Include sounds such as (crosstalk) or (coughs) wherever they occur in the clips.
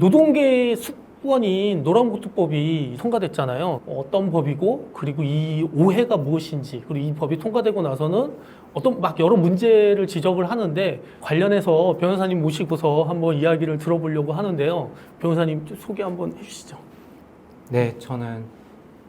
노동계 수권인 노란봉투법이 통과됐잖아요. 어떤 법이고 그리고 이 오해가 무엇인지 그리고 이 법이 통과되고 나서는 어떤 막 여러 문제를 지적을 하는데 관련해서 변호사님 모시고서 한번 이야기를 들어보려고 하는데요. 변호사님 좀 소개 한번 해주시죠. 네, 저는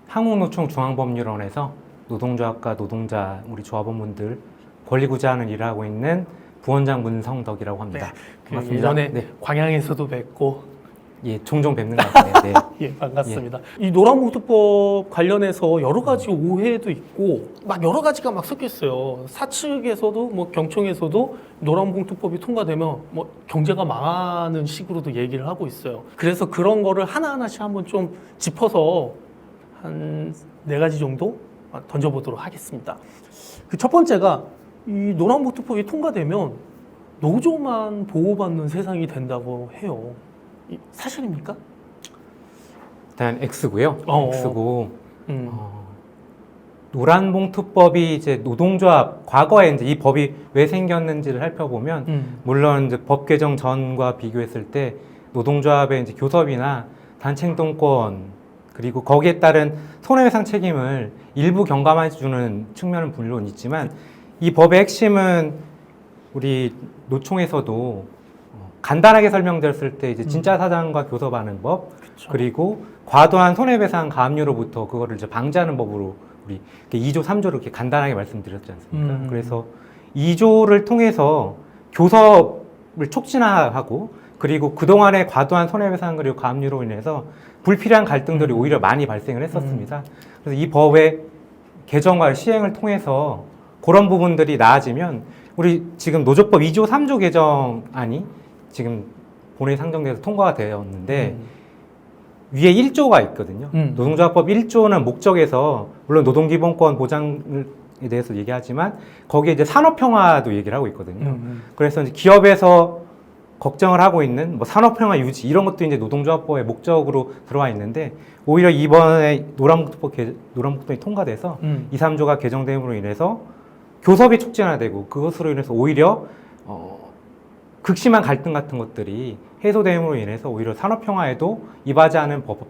한국노총 중앙법률원에서 노동조합과 노동자 우리 조합원분들 권리 구제하는 일을 하고 있는 부원장 문성덕이라고 합니다. 그 반갑습니다. 예전에 네, 광양에서도 뵙고 예, 종종 뵙는 것 같아요. 네. (laughs) 예, 반갑습니다. 이 노란봉투법 관련해서 여러 가지 오해도 있고 막 여러 가지가 막 섞여 있어요. 사측에서도 뭐 경총에서도 노란봉투법이 통과되면 뭐 경제가 망하는 식으로도 얘기를 하고 있어요. 그래서 그런 거를 하나하나씩 한번 좀 짚어서 한 네 가지 정도 던져보도록 하겠습니다. 그 첫 번째가 이 노란봉투법이 통과되면 노조만 보호받는 세상이 된다고 해요. 이 사실입니까? 일단 X고요. 어. X고 음. 어, 노란봉투법이 이제 노동조합 과거에 이제 이 법이 왜 생겼는지를 살펴보면 음. 물론 이제 법 개정 전과 비교했을 때 노동조합의 이제 교섭이나 단체 행동권 그리고 거기에 따른 손해배상 책임을 일부 경감해 주는 측면은 물론 있지만 이 법의 핵심은 우리 노총에서도 어, 간단하게 설명드렸을 때 이제 진짜 사장과 교섭하는 법. 그리고 과도한 손해배상 가압류로부터 그거를 이제 방지하는 법으로 우리 2조, 3조를 이렇게 간단하게 말씀드렸지 않습니까? 음. 그래서 2조를 통해서 교섭을 촉진하고 그리고 그동안의 과도한 손해배상 그리고 가압류로 인해서 불필요한 갈등들이 음. 오히려 많이 발생을 했었습니다. 그래서 이 법의 개정과 시행을 통해서 그런 부분들이 나아지면 우리 지금 노조법 2조, 3조 개정안이 지금 본회의 상정돼서 통과가 되었는데 음. 위에 1조가 있거든요. 음. 노동조합법 1조는 목적에서 물론 노동기본권 보장에 대해서 얘기하지만 거기에 이제 산업평화도 얘기를 하고 있거든요. 음. 그래서 이제 기업에서 걱정을 하고 있는 뭐 산업평화 유지 이런 것도 이제 노동조합법의 목적으로 들어와 있는데 오히려 이번에 노란북법 개- 노란북법이 통과돼서 음. 2, 3조가 개정됨으로 인해서 교섭이 촉진화되고 그것으로 인해서 오히려 어, 극심한 갈등 같은 것들이 해소됨으로 인해서 오히려 산업 평화에도 이바지하는 법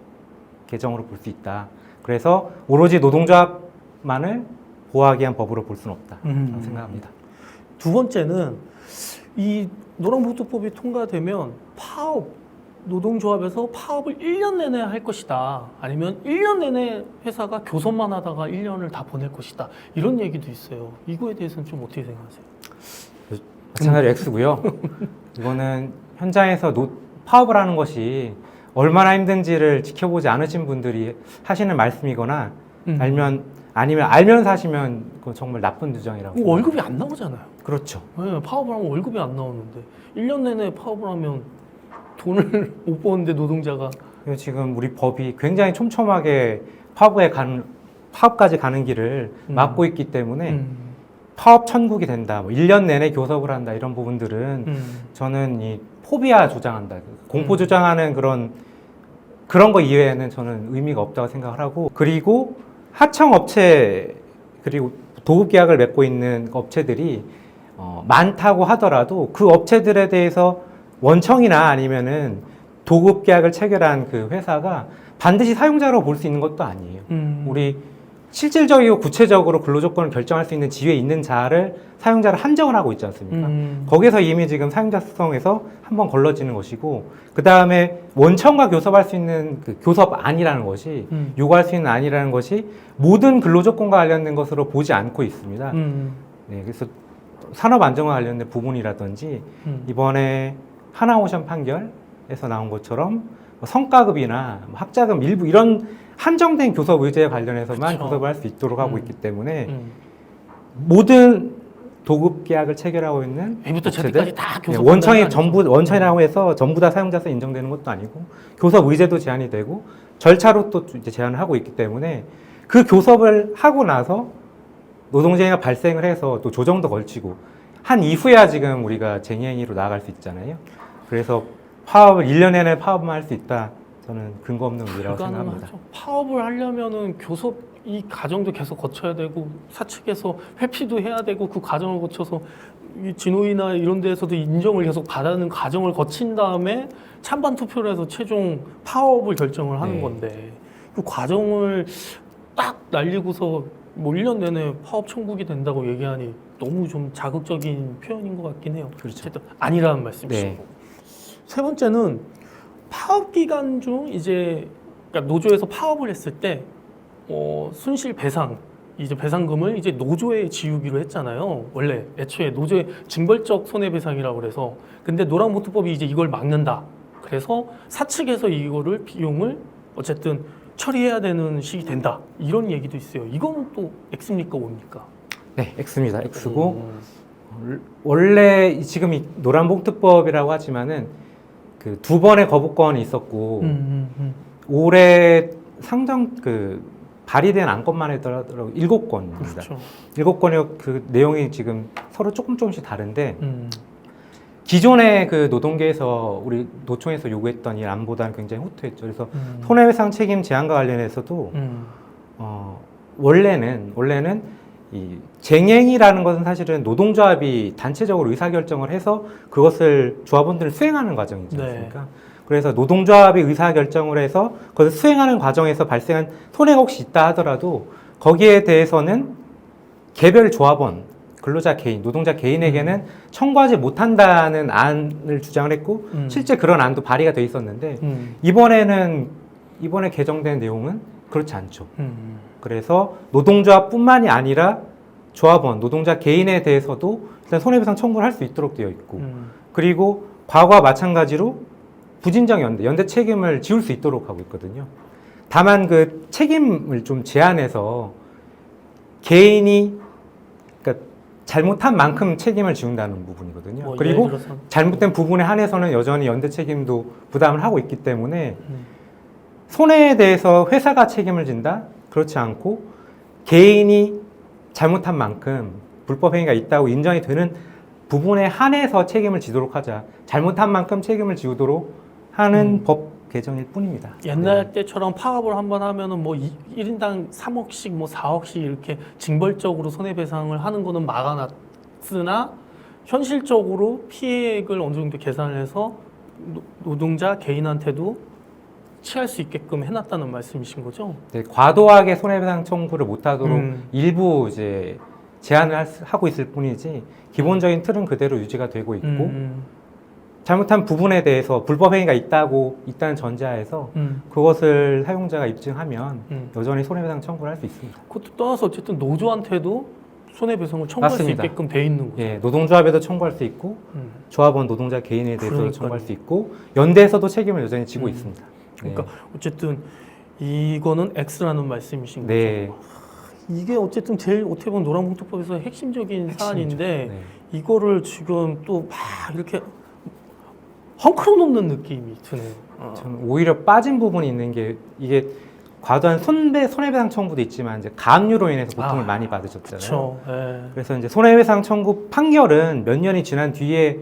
개정으로 볼 수 있다. 그래서 오로지 노동조합만을 보호하기 위한 법으로 볼 수는 없다. 음. 생각합니다. 두 번째는 이 노란봉투법이 통과되면 파업 노동조합에서 파업을 1년 내내 할 것이다. 아니면 1년 내내 회사가 교섭만 하다가 1년을 다 보낼 것이다. 이런 얘기도 있어요. 이거에 대해서는 좀 어떻게 생각하세요? 마찬가지로 X고요. (laughs) 이거는 현장에서 노, 파업을 하는 것이 얼마나 힘든지를 지켜보지 않으신 분들이 하시는 말씀이거나 음. 알면 아니면 알면서 하시면 그건 정말 나쁜 주장이라고. 뭐 월급이 안 나오잖아요. 그렇죠. 네, 파업을 하면 월급이 안 나오는데 1년 내내 파업을 하면 돈을 (laughs) 못 버는데 노동자가 그리고 지금 우리 법이 굉장히 촘촘하게 파업에 가는 파업까지 가는 길을 음. 막고 있기 때문에 음. 파업 천국이 된다. 뭐 1년 내내 교섭을 한다. 이런 부분들은 음. 저는 이 포비아 주장한다. 공포 음. 주장하는 그런 그런 거 이외에는 저는 의미가 없다고 생각을 하고 그리고 하청 업체 그리고 도급 계약을 맺고 있는 업체들이 어, 많다고 하더라도 그 업체들에 대해서 원청이나 아니면은 도급 계약을 체결한 그 회사가 반드시 사용자로 볼 수 있는 것도 아니에요. 음. 우리 실질적이고 구체적으로 근로조건을 결정할 수 있는 지위에 있는 자를 사용자를 한정을 하고 있지 않습니까? 음. 거기서 이미 지금 사용자 수성에서 한번 걸러지는 것이고 그 다음에 원청과 교섭할 수 있는 그 교섭안이라는 것이 음. 요구할 수 있는 안이라는 것이 모든 근로조건과 관련된 것으로 보지 않고 있습니다. 음. 네, 그래서 산업 안정과 관련된 부분이라든지 음. 이번에 하나오션 판결에서 나온 것처럼 뭐 성과급이나 뭐 학자금 일부 이런 한정된 교섭 의제에 관련해서만 그쵸. 교섭을 할 수 있도록 하고 음. 있기 때문에 음. 모든 도급 계약을 체결하고 있는 A부터 업체들, Z까지 다 네, 교섭 원청이 전부 원청이라고 해서 전부 다 사용자서 인정되는 것도 아니고 교섭 의제도 제한이 되고 절차로 또 이제 제한을 하고 있기 때문에 그 교섭을 하고 나서 노동쟁의가 발생을 해서 또 조정도 걸치고 한 이후에야 지금 우리가 쟁의행위로 나아갈 수 있잖아요. 그래서 파업을 1년 내내 파업만 할 수 있다. 저는 근거 없는 의미라고 생각합니다. 불가능하죠. 파업을 하려면은 교섭 이 과정도 계속 거쳐야 되고 사측에서 회피도 해야 되고 그 과정을 거쳐서 이 진호위나 이런 데에서도 인정을 계속 받아는 과정을 거친 다음에 찬반 투표를 해서 최종 파업을 결정을 하는 네. 건데 그 과정을 딱 날리고서 뭐 1년 내내 파업 청구기 된다고 얘기하니 너무 좀 자극적인 표현인 것 같긴 해요. 그렇죠. 아니라는 말씀이시고. 네. 세 번째는 파업 기간 중 이제 그러니까 노조에서 파업을 했을 때 어, 순실 배상 이제 배상금을 이제 노조에 지우기로 했잖아요. 원래 애초에 노조의 징벌적 손해배상이라고 그래서 근데 노란봉투법이 이제 이걸 막는다. 그래서 사측에서 이거를 비용을 어쨌든 처리해야 되는 시기 된다. 이런 얘기도 있어요. 이거는 또 X입니까, O입니까? 네, X입니다. X고 음. 원래 이- 지금 이 노란봉투법이라고 하지만은 그 두 번의 거부권이 있었고 음, 음, 음. 올해 상정 그 발의된 안건만 해더라도 일곱 건입니다. 그렇죠. 일곱 건의 그 내용이 지금 서로 조금 조금씩 다른데 음. 기존의 그 노동계에서 우리 노총에서 요구했던 이 안보다는 굉장히 호투했죠. 그래서 음. 손해배상 책임 제한과 관련해서도 음. 어, 원래는 원래는 이 쟁행이라는 것은 사실은 노동조합이 단체적으로 의사결정을 해서 그것을 조합원들을 수행하는 과정이지 네. 않습니까? 그래서 노동조합이 의사결정을 해서 그것을 수행하는 과정에서 발생한 손해가 혹시 있다 하더라도 거기에 대해서는 개별 조합원, 근로자 개인, 노동자 개인에게는 청구하지 못한다는 안을 주장을 했고 음. 실제 그런 안도 발의가 돼 있었는데 음. 이번에는 이번에 개정된 내용은 그렇지 않죠. 음. 그래서 노동조합뿐만이 아니라 조합원, 노동자 개인에 대해서도 일단 손해배상 청구를 할 수 있도록 되어 있고 음. 그리고 과거와 마찬가지로 부진정 연대, 연대 책임을 지울 수 있도록 하고 있거든요. 다만 그 책임을 좀 제한해서 개인이 그러니까 잘못한 만큼 책임을 지운다는 부분이거든요. 뭐 그리고 잘못된 부분에 한해서는 여전히 연대 책임도 부담을 하고 있기 때문에 음. 손해에 대해서 회사가 책임을 진다? 그렇지 않고 개인이 잘못한 만큼 불법 행위가 있다고 인정이 되는 부분에 한해서 책임을 지도록 하자. 잘못한 만큼 책임을 지우도록 하는 음. 법 개정일 뿐입니다. 옛날 네. 때처럼 파업을 한번 하면은 뭐 이- 1인당 3억씩 뭐 4억씩 이렇게 징벌적으로 손해배상을 하는 거는 막아놨으나 현실적으로 피해액을 어느 정도 계산을 해서 노- 노동자 개인한테도 취할 수 있게끔 해놨다는 말씀이신 거죠? 네, 과도하게 손해배상 청구를 못하도록 음. 일부 이제 제한을 할 수- 하고 있을 뿐이지 기본적인 틀은 그대로 유지가 되고 있고 음, 잘못한 부분에 대해서 불법 행위가 있다고 있다는 전제하에서 음, 그것을 사용자가 입증하면 음. 여전히 손해배상 청구를 할 수 있습니다. 그것도 떠나서 어쨌든 노조한테도 손해배상을 청구할 맞습니다. 수 있게끔 돼 있는 거죠. 예, 노동조합에도 청구할 수 있고 음. 조합원 노동자 개인에 대해서도 그러니까요. 청구할 수 있고 연대에서도 책임을 여전히 지고 음. 있습니다. 그러니까 어쨌든 이거는 X라는 말씀이신 거죠. 네. 이게 어쨌든 제일 어떻게 보면 노란봉투법에서 핵심적인 핵심이죠. 사안인데 네. 이거를 지금 또 막 이렇게 헝클어 놓는 느낌이 드네요. 어. 저는 오히려 빠진 부분이 있는 게 이게 과도한 손배 손해배상 청구도 있지만 이제 가압류로 인해서 고통을 아, 많이 받으셨잖아요. 그렇죠. 예. 그래서 이제 손해배상 청구 판결은 몇 년이 지난 뒤에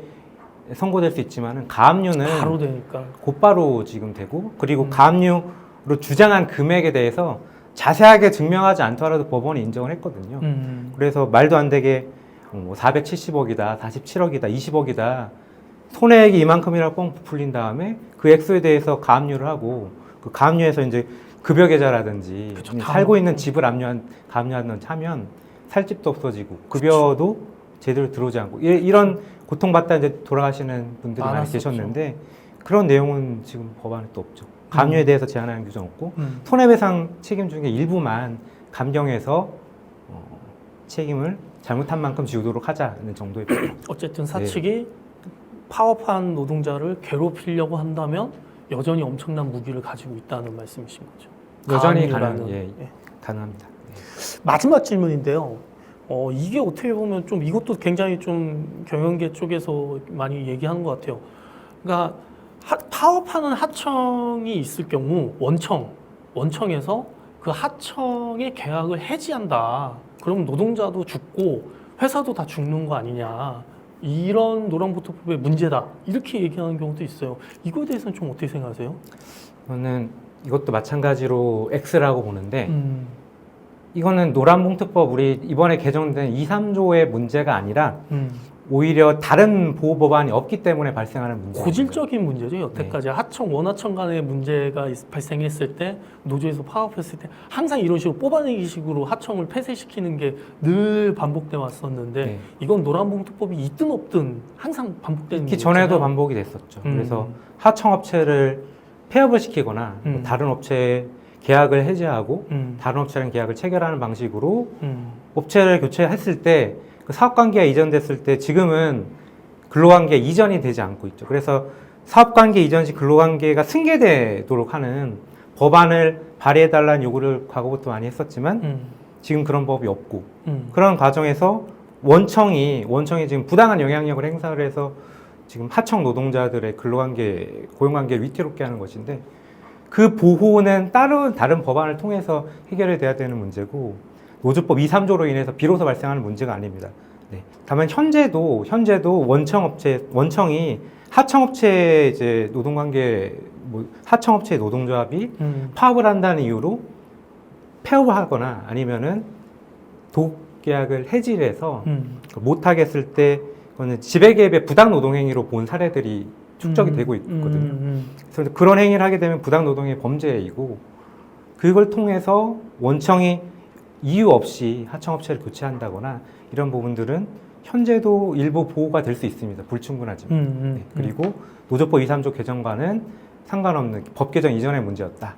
선고될 수 있지만은 가압류는 바로 되니까. 곧바로 지금 되고 그리고 음. 가압류로 주장한 금액에 대해서 자세하게 증명하지 않더라도 법원이 인정을 했거든요. 음. 그래서 말도 안 되게 뭐 470억이다, 47억이다, 20억이다 손해액이 이만큼이라고 뻥 부풀린 다음에 그 액수에 대해서 가압류를 하고 그 가압류에서 이제 급여 계좌라든지 그쵸, 다 살고. 있는 집을 압류한 가압류하는 차면 살 집도 없어지고 급여도 제대로 들어오지 않고 이- 이런 고통받다 이제 돌아가시는 분들이 많이 많았었죠. 계셨는데 그런 내용은 지금 법안에 또 없죠. 가압류에 대해서 제한하는 규정 없고 음. 손해배상 책임 중에 일부만 감경해서 어, 책임을 잘못한 만큼 지우도록 하자는 정도의 (coughs) 어쨌든 사측이 파업한 노동자를 괴롭히려고 한다면 여전히 엄청난 무기를 가지고 있다는 말씀이신 거죠. 여전히. 가능, 예. 예. 가능합니다. 네. 마지막 질문인데요. 어, 이게 어떻게 보면 좀 이것도 굉장히 좀 경영계 쪽에서 많이 얘기하는 것 같아요. 그러니까 하- 파업하는 하청이 있을 경우 원청 원청에서 그 하청의 계약을 해지한다. 그럼 노동자도 죽고 회사도 다 죽는 거 아니냐. 이런 노란보트법의 문제다. 이렇게 얘기하는 경우도 있어요. 이거에 대해서는 좀 어떻게 생각하세요? 저는 이것도 마찬가지로 X라고 보는데 음, 이거는 노란봉투법 우리 이번에 개정된 2, 3조의 문제가 아니라 음, 오히려 다른 보호 법안이 없기 때문에 발생하는 문제. 고질적인 문제죠. 네. 여태까지 하청 원하청 간의 문제가 있- 발생했을 때 노조에서 파업했을 때 항상 이런 식으로 뽑아내기 식으로 하청을 폐쇄시키는 게 늘 반복돼 왔었는데 네. 이건 노란봉투법이 있든 없든 항상 반복되는 특히 거잖아요. 전에도 반복이 됐었죠. 음. 그래서 하청 업체를 폐업을 시키거나 뭐 음. 다른 업체 계약을 해지하고 음, 다른 업체랑 계약을 체결하는 방식으로 음, 업체를 교체했을 때 그 사업관계가 이전됐을 때 지금은 근로관계 이전이 되지 않고 있죠. 그래서 사업관계 이전 시 근로관계가 승계되도록 하는 법안을 발의해달라는 요구를 과거부터 많이 했었지만 음, 지금 그런 법이 없고 음, 그런 과정에서 원청이 원청이 지금 부당한 영향력을 행사를 해서 지금 하청 노동자들의 근로관계 고용관계를 위태롭게 하는 것인데 그 보호는 다른 다른 법안을 통해서 해결이 돼야 되는 문제고 노조법 2, 3조로 인해서 비로소 발생하는 문제가 아닙니다. 네. 다만 현재도 현재도 원청 업체 원청이 하청 업체 이제 노동관계 뭐 하청 업체 노동조합이 음, 파업을 한다는 이유로 폐업을 하거나 아니면은 독계약을 해지를 해서 음, 못하게 했을 때 그거는 지배계획의 부당 노동행위로 본 사례들이 축적이 음, 되고 있거든요. 음, 그래서 그런 행위를 하게 되면 부당 노동의 범죄이고 그걸 통해서 원청이 이유 없이 하청업체를 교체한다거나 이런 부분들은 현재도 일부 보호가 될 수 있습니다. 불충분하지만. 음, 음, 네, 그리고 노조법 2, 3조 개정과는 상관없는 법 개정 이전의 문제였다.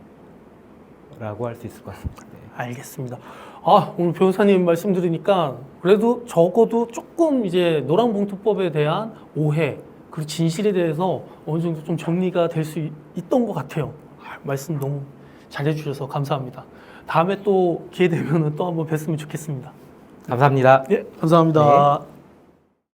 라고 할 수 있을 것 같습니다. 네. 알겠습니다. 아, 오늘 변호사님 말씀 들으니까 그래도 적어도 조금 이제 노란봉투법에 대한 오해, 그리고 진실에 대해서 어느 정도 좀 정리가 될 수 있던 것 같아요. 아, 말씀 너무 잘해주셔서 감사합니다. 다음에 또 기회 되면 또 한번 뵀으면 좋겠습니다. 감사합니다. 예, 감사합니다.